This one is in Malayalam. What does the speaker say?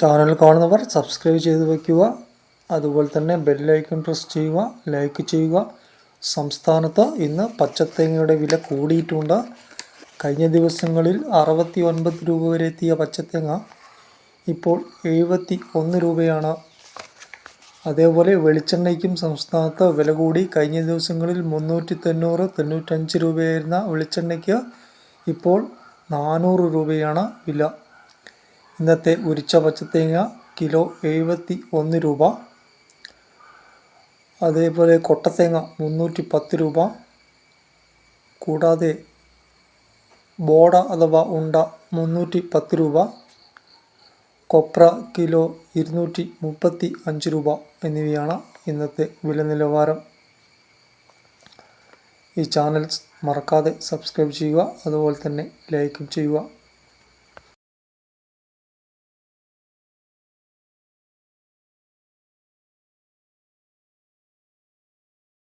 ചാനൽ കാണുന്നവർ സബ്സ്ക്രൈബ് ചെയ്ത് വയ്ക്കുക. അതുപോലെ തന്നെ ബെല്ലൈക്കൺ പ്രസ് ചെയ്യുക ലൈക്ക് ചെയ്യുക. സംസ്ഥാനത്ത് ഇന്ന് പച്ചത്തേങ്ങയുടെ വില കൂടിയിട്ടുണ്ട്. കഴിഞ്ഞ ദിവസങ്ങളിൽ അറുപത്തി ഒൻപത് രൂപ വരെ എത്തിയ പച്ചത്തേങ്ങ ഇപ്പോൾ എഴുപത്തി ഒന്ന് രൂപയാണ്. അതേപോലെ വെളിച്ചെണ്ണയ്ക്കും സംസ്ഥാനത്ത് വില കൂടി. കഴിഞ്ഞ ദിവസങ്ങളിൽ മുന്നൂറ്റി തൊണ്ണൂറ് തൊണ്ണൂറ്റഞ്ച് രൂപയായിരുന്ന വെളിച്ചെണ്ണയ്ക്ക് ഇപ്പോൾ നാനൂറ് രൂപയാണ് വില. ഇന്നത്തെ ഉരിച്ച പച്ചത്തേങ്ങ കിലോ എഴുപത്തി ഒന്ന് രൂപ. അതേപോലെ കൊട്ടത്തേങ്ങ മുന്നൂറ്റി പത്ത് രൂപ. കൂടാതെ ബോഡ അഥവാ ഉണ്ട മുന്നൂറ്റി പത്ത് രൂപ. കൊപ്ര കിലോ ഇരുന്നൂറ്റി മുപ്പത്തി അഞ്ച് രൂപ എന്നിവയാണ് ഇന്നത്തെ വില നിലവാരം. ഈ ചാനൽ മറക്കാതെ സബ്സ്ക്രൈബ് ചെയ്യുക അതുപോലെ തന്നെ ലൈക്കും ചെയ്യുക.